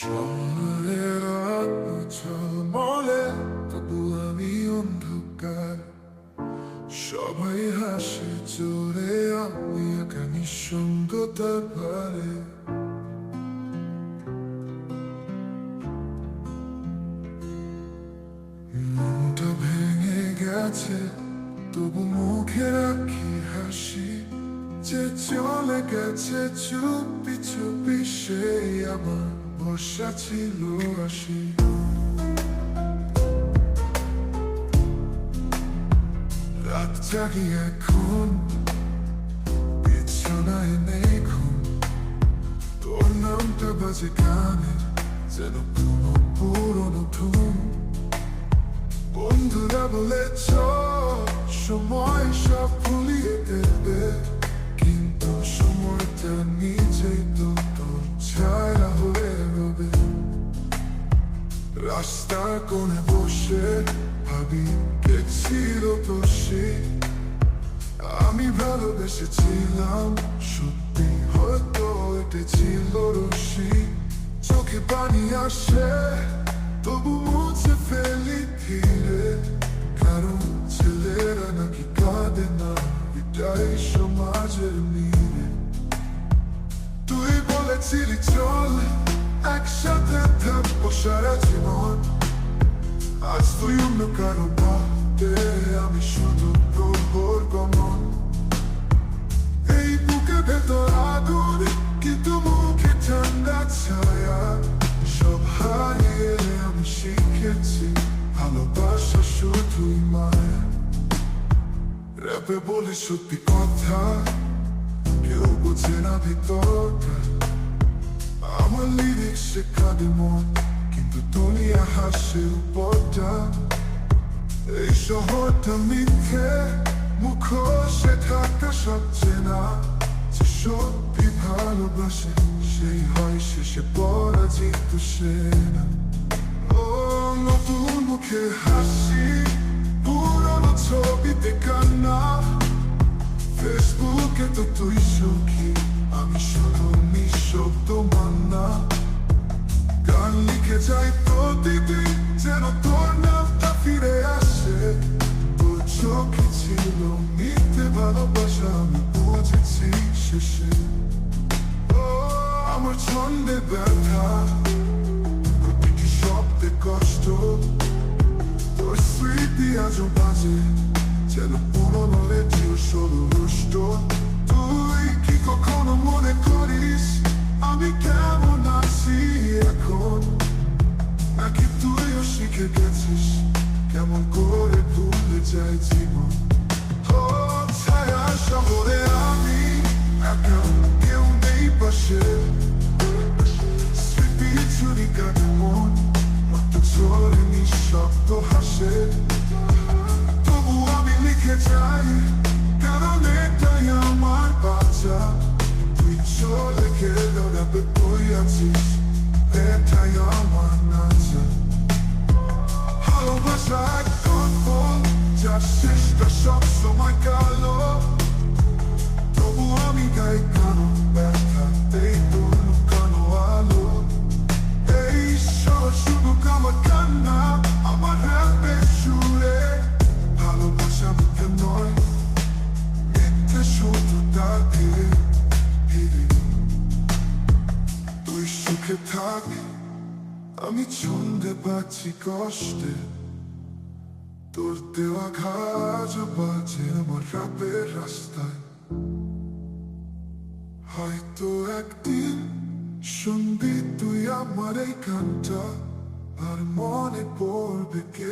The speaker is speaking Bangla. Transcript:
শহরের ঝলমলে তবু আমি অন্ধকার। সবাই হাসে, জোরে আমি একা ভেঙে গেছে, তবু মুখে রাখি হাসি যে চলে গেছে, চুপি চুপি সেই আমার বর্ষা ছিল আসি। এখন, বিছানায় নেই ঘুম। তোর নামটা বাজে কানে যেন পুরো পুরনো ধুম বন্ধুরা বলে সময় সব ভুলিয়ে রাস্তার কোণে বসে ভাবি কে তো সে আমি ভালোবেসেছিলাম সত্যি হয়তো এটা রশি চোখে পানি আসে, তবু মুছে ফেলি ধীরে। কারণ ছেলেরা নাকি কাঁদে না, এটাই সমাজের মিলে। তুই বলেছিলি থাকব সারা জীবন আজ তুই অন্য কারও ভাবতে আমি শুধু প্রহর গমন এই বুকে ভেতর আগুন কিন্তু মুখে ঠান্ডা ছায়া সব হারিয়ে আমি শিখেছি ভালোবাসা শুধুই মায়া র্যাপে বলি সত্যি কথা কেউ বোঝে না ভিতরটা আমার লিরিক্স শেখাবে মন দুনিয়া হাসে উপরটা এই শহরটা মিথ্যে, মুখোশে থাকা সব চেনা যে সত্যি ভালোবাসে, সেই হয় শেষে পরাজিত সে না। ও নতুন মুখে হাসি, পুরনো ছবিতে কান্না। ফেসবুকে তো তুই সুখী। ছন্দে ব্যথা প্রতিটি শব্দে কষ্ট তোর স্মৃতি আজও বাজে যেন পুরনো রেডিও সরু রুষ্ট তুই কি কখনো মনে করিস আমি কেমন আছি এখন নাকি তুইও শিখে গেছিস কেমন করে ভুলে যায় জীবন ও ছায়া শহরে şöyle da bir boyansız Hep ayağımanansın Hallo, was sagt Gott wohl? Das ist so থাক আমি ছন্দে পাচ্ছি কষ্টে। তোর দেওয়া ঘাজ বাজে আমার রাপের রাস্তায়। হয়তো একদিন শুনবি তুই আমার এই গানটা, আর মনে পড়বে কে